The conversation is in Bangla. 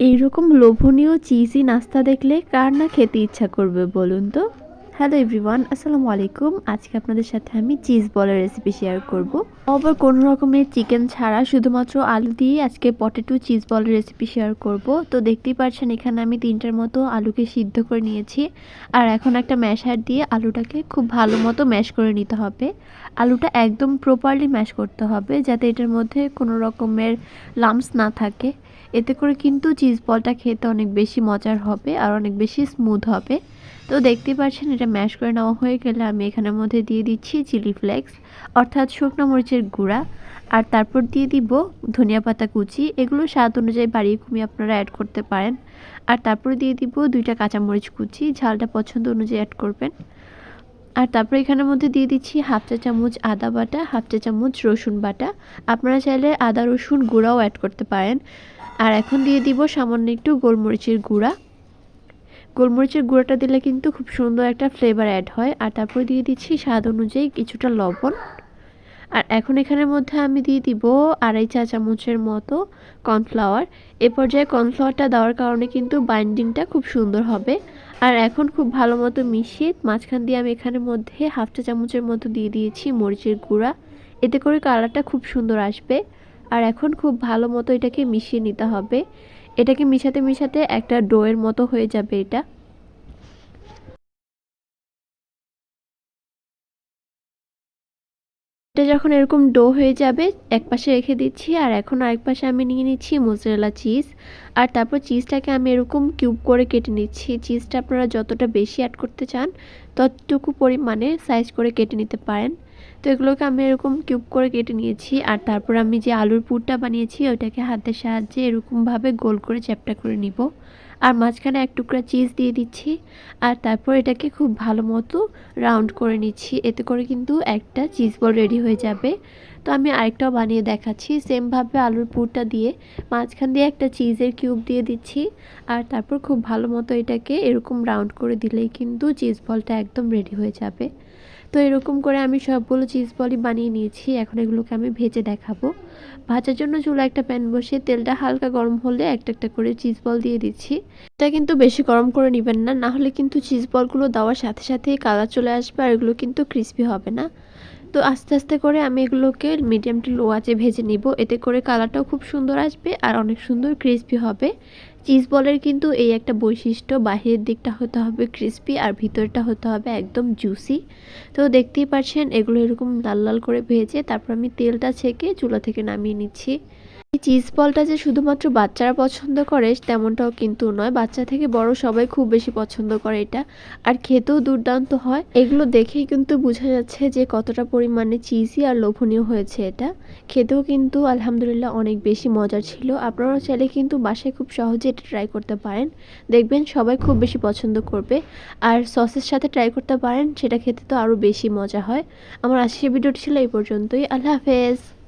এইরকম লোভনীয় চিজি নাস্তা দেখলে কার না খেতে ইচ্ছা করবে বলুন তো? হ্যালো এভরিওয়ান, আসসালামু আলাইকুম। আজকে আপনাদের সাথে আমি চিজ বলের রেসিপি শেয়ার করব। আবার কোনো রকমের চিকেন ছাড়া শুধুমাত্র আলু দিয়ে আজকে পটেটো চিজ বলের রেসিপি শেয়ার করব। তো দেখতেই পাচ্ছেন এখানে আমি তিনটার মতো আলুকে সিদ্ধ করে নিয়েছি। আর এখন একটা ম্যাশার দিয়ে আলুটাকে খুব ভালো মতো ম্যাশ করে নিতে হবে। আলুটা একদম প্রপারলি ম্যাশ করতে হবে, যাতে এটার মধ্যে কোনো রকমের লামস না থাকে। এতে করে কিন্তু চিজ বলটা খেতে অনেক বেশি মজার হবে আর অনেক বেশি স্মুথ হবে। তো দেখতেই পাচ্ছেন এটা ম্যাশ করে নেওয়া হয়ে গেলে আমি এখানের মধ্যে দিয়ে দিচ্ছি চিলি ফ্লেক্স অর্থাৎ শুকনো মরিচের গুঁড়া। আর তারপর দিয়ে দিব ধনিয়া পাতা কুচি, এগুলো স্বাদ অনুযায়ী বাড়িয়ে কমিয়ে আপনারা অ্যাড করতে পারেন। আর তারপর দিয়ে দিব দুইটা কাঁচামরিচ কুচি, ঝালটা পছন্দ অনুযায়ী অ্যাড করবেন। আর তারপর এখানের মধ্যে দিয়ে দিচ্ছি হাফ চা চামচ আদা বাটা, হাফ চা চামচ রসুন বাটা। আপনারা চাইলে আদা, রসুন গুঁড়াও অ্যাড করতে পারেন। আর এখন দিয়ে দিব সামান্য একটু গোলমরিচের গুঁড়া। গোলমরিচের গুঁড়াটা দিলে কিন্তু খুব সুন্দর একটা ফ্লেভার অ্যাড হয়। আর তারপর দিয়ে দিচ্ছি স্বাদ অনুযায়ী কিছুটা লবণ। আর এখন এখানের মধ্যে আমি দিয়ে দিব আড়াই চা চামচের মতো কর্নফ্লাওয়ার। এ পর্যায়ে কর্নফ্লাওয়ারটা দেওয়ার কারণে কিন্তু বাইন্ডিংটা খুব সুন্দর হবে। আর এখন খুব ভালো মতো মিশিয়ে মাঝখান দিয়ে আমি এখানের মধ্যে হাফ চা চামচের মতো দিয়ে দিয়েছি মরিচের গুঁড়া। এতে করে কালারটা খুব সুন্দর আসবে। আর এখন খুব ভালো মতো এটাকে মিশিয়ে নিতে হবে। এটাকে মিশাতে মিশাতে একটা ডোয়ের মতো হয়ে যাবে এটা। এটা যখন এরকম ডো হয়ে যাবে এক পাশে রেখে দিচ্ছি, আর এখন আরেক পাশে আমি নিয়ে নিচ্ছি মোজারেলা চিজ আর তারপর চিজটাকে আমি এরকম কিউব করে কেটে নিচ্ছি। চিজটা আপনারা যতটা বেশি অ্যাড করতে চান, ততটুকু পরিমাণে সাইজ করে কেটে নিতে পারেন। তো এগুলোকে আমি এরকম কিউব করে কেটে নিয়েছি। আর তারপর আমি যে আলুর পুরটা বানিয়েছি, ওইটাকে হাতের সাহায্যে এরকমভাবে গোল করে চ্যাপটা করে নিব। আর মাঝখানে এক টুকরা চিজ দিয়ে দিচ্ছি। আর তারপর এটাকে খুব ভালো মতো রাউন্ড করে নিচ্ছি। এতে করে কিন্তু একটা চিজ বল রেডি হয়ে যাবে। তো আমি আরেকটাও বানিয়ে দেখাচ্ছি। সেমভাবে আলুর পুরটা দিয়ে মাঝখান দিয়ে একটা চিজের কিউব দিয়ে দিচ্ছি। আর তারপর খুব ভালো মতো এটাকে এরকম রাউন্ড করে দিলেই কিন্তু চিজ বলটা একদম রেডি হয়ে যাবে। তো এরকম করে আমি সবগুলো চিজ বলই বানিয়ে নিয়েছি। এখন এগুলোকে আমি ভেজে দেখাবো। ভাজার জন্য চুলা একটা প্যান বসিয়ে তেলটা হালকা গরম হলে একটা একটা করে চিজ বল দিয়ে দিচ্ছি। এটা কিন্তু বেশি গরম করে নেবেন না না হলে কিন্তু চিজ বলগুলো দেওয়ার সাথে সাথেই কালার চলে আসবে আর এগুলো কিন্তু ক্রিস্পি হবে না। তো আস্তে আস্তে করে আমি এগুলোকে মিডিয়াম টু লো আঁচে ভেজে নিব। এতে করে কালারটাও খুব সুন্দর আসবে আর অনেক সুন্দর ক্রিস্পি হবে। চিজ বলের কিন্তু এই একটা বৈশিষ্ট্য, বাহিরের দিকটা হতে হবে ক্রিস্পি আর ভিতরটা হতে হবে একদম জুসি তো দেখতেই পাচ্ছেন এগুলো এরকম লাল লাল করে ভেজে তারপর আমি তেলটা ছেঁকে চুলা থেকে নামিয়ে নিচ্ছি। চিজ বলটা যে শুধুমাত্র বাচ্চারা পছন্দ করে তেমনটাও কিন্তু নয়। বাচ্চা থেকে বড় সবাই খুব বেশি পছন্দ করে এটা। আর খেতেও দুর্দান্ত হয়। এগুলো দেখেই কিন্তু বোঝা যাচ্ছে যে কতটা পরিমাণে চিজি আর লোভনীয় হয়েছে এটা। খেতেও কিন্তু আলহামদুলিল্লাহ অনেক বেশি মজার ছিল। আপনারাও চাইলে কিন্তু বাসায় খুব সহজে এটা ট্রাই করতে পারেন। দেখবেন সবাই খুব বেশি পছন্দ করবে। আর সসের সাথে ট্রাই করতে পারেন, সেটা খেতে তো আরও বেশি মজা হয়। আমার আজকের ভিডিওটি ছিল এই পর্যন্তই। আল্লাহ হাফেজ।